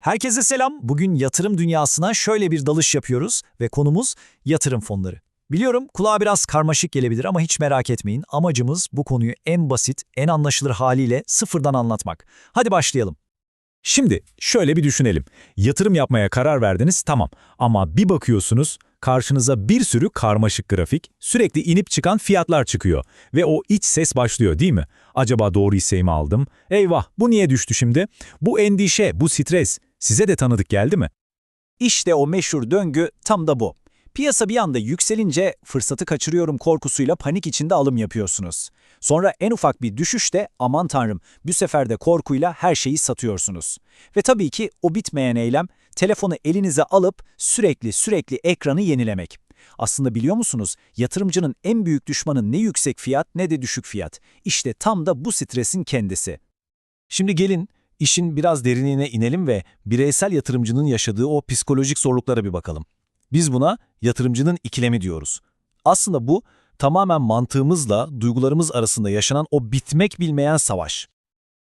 Herkese selam. Bugün yatırım dünyasına şöyle bir dalış yapıyoruz ve konumuz yatırım fonları. Biliyorum kulağa biraz karmaşık gelebilir ama hiç merak etmeyin. Amacımız bu konuyu en basit, en anlaşılır haliyle sıfırdan anlatmak. Hadi başlayalım. Şimdi şöyle bir düşünelim. Yatırım yapmaya karar verdiniz tamam ama bir bakıyorsunuz karşınıza bir sürü karmaşık grafik, sürekli inip çıkan fiyatlar çıkıyor ve o iç ses başlıyor değil mi? Acaba doğru hisseyi mi aldım? Eyvah bu niye düştü şimdi? Bu endişe, bu stres size de tanıdık geldi mi? İşte o meşhur döngü tam da bu. Piyasa bir anda yükselince fırsatı kaçırıyorum korkusuyla panik içinde alım yapıyorsunuz. Sonra en ufak bir düşüşte aman tanrım bu sefer de korkuyla her şeyi satıyorsunuz. Ve tabii ki o bitmeyen eylem telefonu elinize alıp sürekli sürekli ekranı yenilemek. Aslında biliyor musunuz yatırımcının en büyük düşmanı ne yüksek fiyat ne de düşük fiyat. İşte tam da bu stresin kendisi. Şimdi gelin işin biraz derinliğine inelim ve bireysel yatırımcının yaşadığı o psikolojik zorluklara bir bakalım. Biz buna yatırımcının ikilemi diyoruz. Aslında bu tamamen mantığımızla duygularımız arasında yaşanan o bitmek bilmeyen savaş.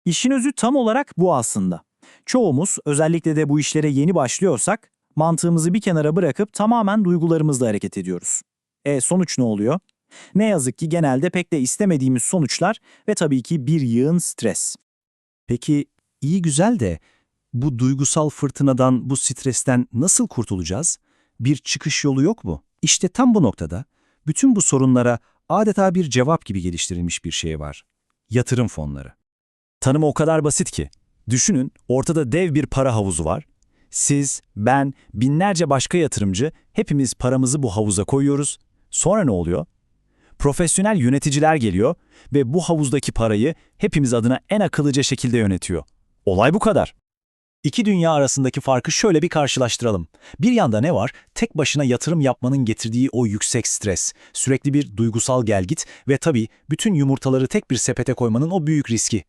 İşin özü tam olarak bu aslında. Çoğumuz özellikle de bu işlere yeni başlıyorsak mantığımızı bir kenara bırakıp tamamen duygularımızla hareket ediyoruz. E sonuç ne oluyor? Ne yazık ki genelde pek de istemediğimiz sonuçlar ve tabii ki bir yığın stres. Peki iyi güzel de bu duygusal fırtınadan, bu stresten nasıl kurtulacağız? Bir çıkış yolu yok mu? İşte tam bu noktada bütün bu sorunlara adeta bir cevap gibi geliştirilmiş bir şey var. Yatırım fonları. Tanımı o kadar basit ki. Düşünün, ortada dev bir para havuzu var. Siz, ben, binlerce başka yatırımcı hepimiz paramızı bu havuza koyuyoruz. Sonra ne oluyor? Profesyonel yöneticiler geliyor ve bu havuzdaki parayı hepimiz adına en akıllıca şekilde yönetiyor. Olay bu kadar. İki dünya arasındaki farkı şöyle bir karşılaştıralım. Bir yanda ne var? Tek başına yatırım yapmanın getirdiği o yüksek stres, sürekli bir duygusal gelgit ve tabii bütün yumurtaları tek bir sepete koymanın o büyük riski.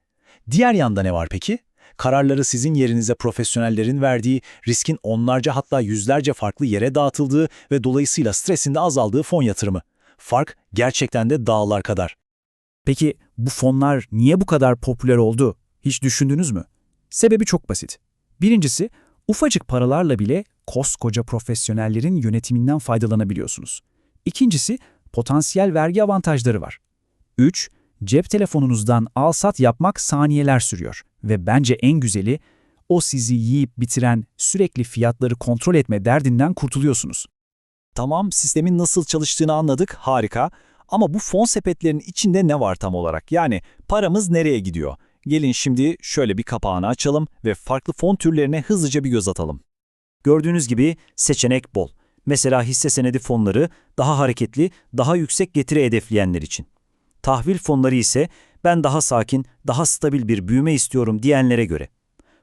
Diğer yanda ne var peki? Kararları sizin yerinize profesyonellerin verdiği, riskin onlarca hatta yüzlerce farklı yere dağıtıldığı ve dolayısıyla stresin de azaldığı fon yatırımı. Fark gerçekten de dağlar kadar. Peki bu fonlar niye bu kadar popüler oldu? Hiç düşündünüz mü? Sebebi çok basit. Birincisi, ufacık paralarla bile koskoca profesyonellerin yönetiminden faydalanabiliyorsunuz. İkincisi, potansiyel vergi avantajları var. 3. Cep telefonunuzdan al-sat yapmak saniyeler sürüyor. Ve bence en güzeli, o sizi yiyip bitiren sürekli fiyatları kontrol etme derdinden kurtuluyorsunuz. Tamam, sistemin nasıl çalıştığını anladık, harika. Ama bu fon sepetlerinin içinde ne var tam olarak? Yani paramız nereye gidiyor? Gelin şimdi şöyle bir kapağını açalım ve farklı fon türlerine hızlıca bir göz atalım. Gördüğünüz gibi seçenek bol. Mesela hisse senedi fonları daha hareketli, daha yüksek getiri hedefleyenler için. Tahvil fonları ise ben daha sakin, daha stabil bir büyüme istiyorum diyenlere göre.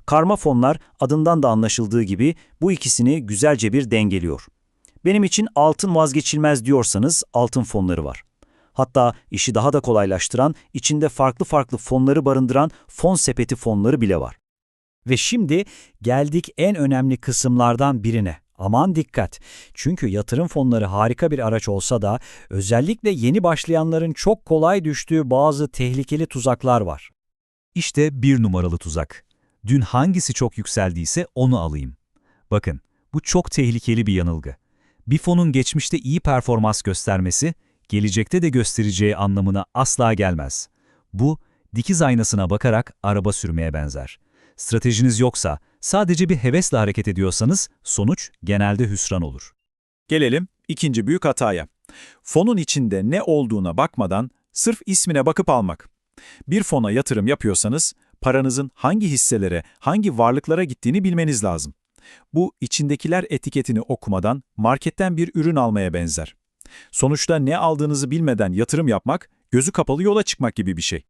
Karma fonlar adından da anlaşıldığı gibi bu ikisini güzelce bir dengeliyor. Benim için altın vazgeçilmez diyorsanız altın fonları var. Hatta işi daha da kolaylaştıran, içinde farklı farklı fonları barındıran fon sepeti fonları bile var. Ve şimdi geldik en önemli kısımlardan birine. Aman dikkat! Çünkü yatırım fonları harika bir araç olsa da özellikle yeni başlayanların çok kolay düştüğü bazı tehlikeli tuzaklar var. İşte bir numaralı tuzak. Dün hangisi çok yükseldiyse onu alayım. Bakın, bu çok tehlikeli bir yanılgı. Bir fonun geçmişte iyi performans göstermesi, gelecekte de göstereceği anlamına asla gelmez. Bu, dikiz aynasına bakarak araba sürmeye benzer. Stratejiniz yoksa, sadece bir hevesle hareket ediyorsanız sonuç genelde hüsran olur. Gelelim ikinci büyük hataya. Fonun içinde ne olduğuna bakmadan sırf ismine bakıp almak. Bir fona yatırım yapıyorsanız paranızın hangi hisselere, hangi varlıklara gittiğini bilmeniz lazım. Bu içindekiler etiketini okumadan marketten bir ürün almaya benzer. Sonuçta ne aldığınızı bilmeden yatırım yapmak, gözü kapalı yola çıkmak gibi bir şey.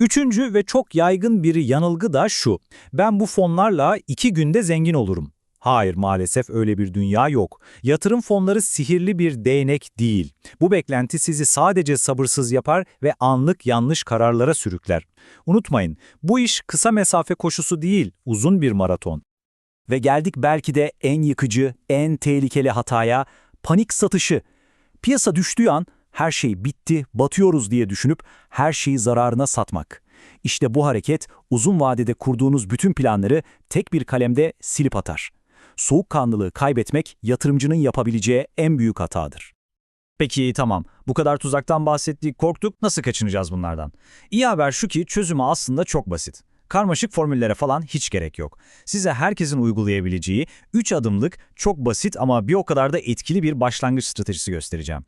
Üçüncü ve çok yaygın bir yanılgı da şu. Ben bu fonlarla iki günde zengin olurum. Hayır maalesef öyle bir dünya yok. Yatırım fonları sihirli bir değnek değil. Bu beklenti sizi sadece sabırsız yapar ve anlık yanlış kararlara sürükler. Unutmayın, bu iş kısa mesafe koşusu değil, uzun bir maraton. Ve geldik belki de en yıkıcı, en tehlikeli hataya, panik satışı. Piyasa düştüğü an her şey bitti, batıyoruz diye düşünüp her şeyi zararına satmak. İşte bu hareket uzun vadede kurduğunuz bütün planları tek bir kalemde silip atar. Soğukkanlılığı kaybetmek yatırımcının yapabileceği en büyük hatadır. Peki tamam. Bu kadar tuzaktan bahsettik, korktuk. Nasıl kaçınacağız bunlardan? İyi haber şu ki çözümü aslında çok basit. Karmaşık formüllere falan hiç gerek yok. Size herkesin uygulayabileceği 3 adımlık, çok basit ama bir o kadar da etkili bir başlangıç stratejisi göstereceğim.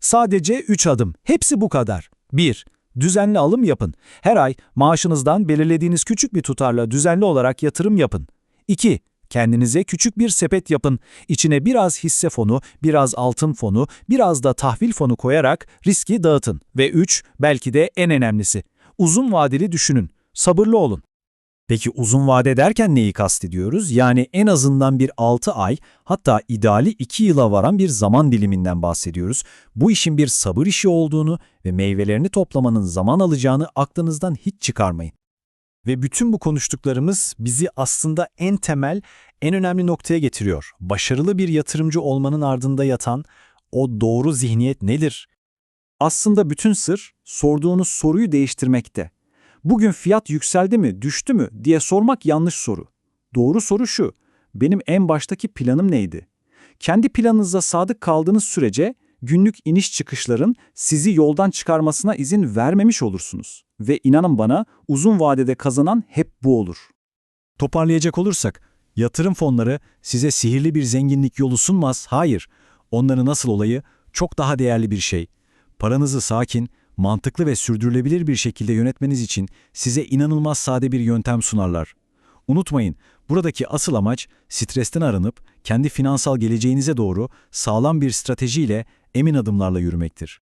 Sadece 3 adım. Hepsi bu kadar. 1. Düzenli alım yapın. Her ay maaşınızdan belirlediğiniz küçük bir tutarla düzenli olarak yatırım yapın. 2. Kendinize küçük bir sepet yapın. İçine biraz hisse fonu, biraz altın fonu, biraz da tahvil fonu koyarak riski dağıtın. Ve 3. Belki de en önemlisi. Uzun vadeli düşünün. Sabırlı olun. Peki uzun vade derken neyi kastediyoruz? Yani en azından bir 6 ay hatta ideali 2 yıla varan bir zaman diliminden bahsediyoruz. Bu işin bir sabır işi olduğunu ve meyvelerini toplamanın zaman alacağını aklınızdan hiç çıkarmayın. Ve bütün bu konuştuklarımız bizi aslında en temel, en önemli noktaya getiriyor. Başarılı bir yatırımcı olmanın ardında yatan o doğru zihniyet nedir? Aslında bütün sır sorduğunuz soruyu değiştirmekte. Bugün fiyat yükseldi mi, düştü mü diye sormak yanlış soru. Doğru soru şu, benim en baştaki planım neydi? Kendi planınıza sadık kaldığınız sürece günlük iniş çıkışların sizi yoldan çıkarmasına izin vermemiş olursunuz. Ve inanın bana uzun vadede kazanan hep bu olur. Toparlayacak olursak, yatırım fonları size sihirli bir zenginlik yolu sunmaz, hayır. Onların nasıl olayı çok daha değerli bir şey. Paranızı sakin, mantıklı ve sürdürülebilir bir şekilde yönetmeniz için size inanılmaz sade bir yöntem sunarlar. Unutmayın, buradaki asıl amaç stresten arınıp kendi finansal geleceğinize doğru sağlam bir stratejiyle emin adımlarla yürümektir.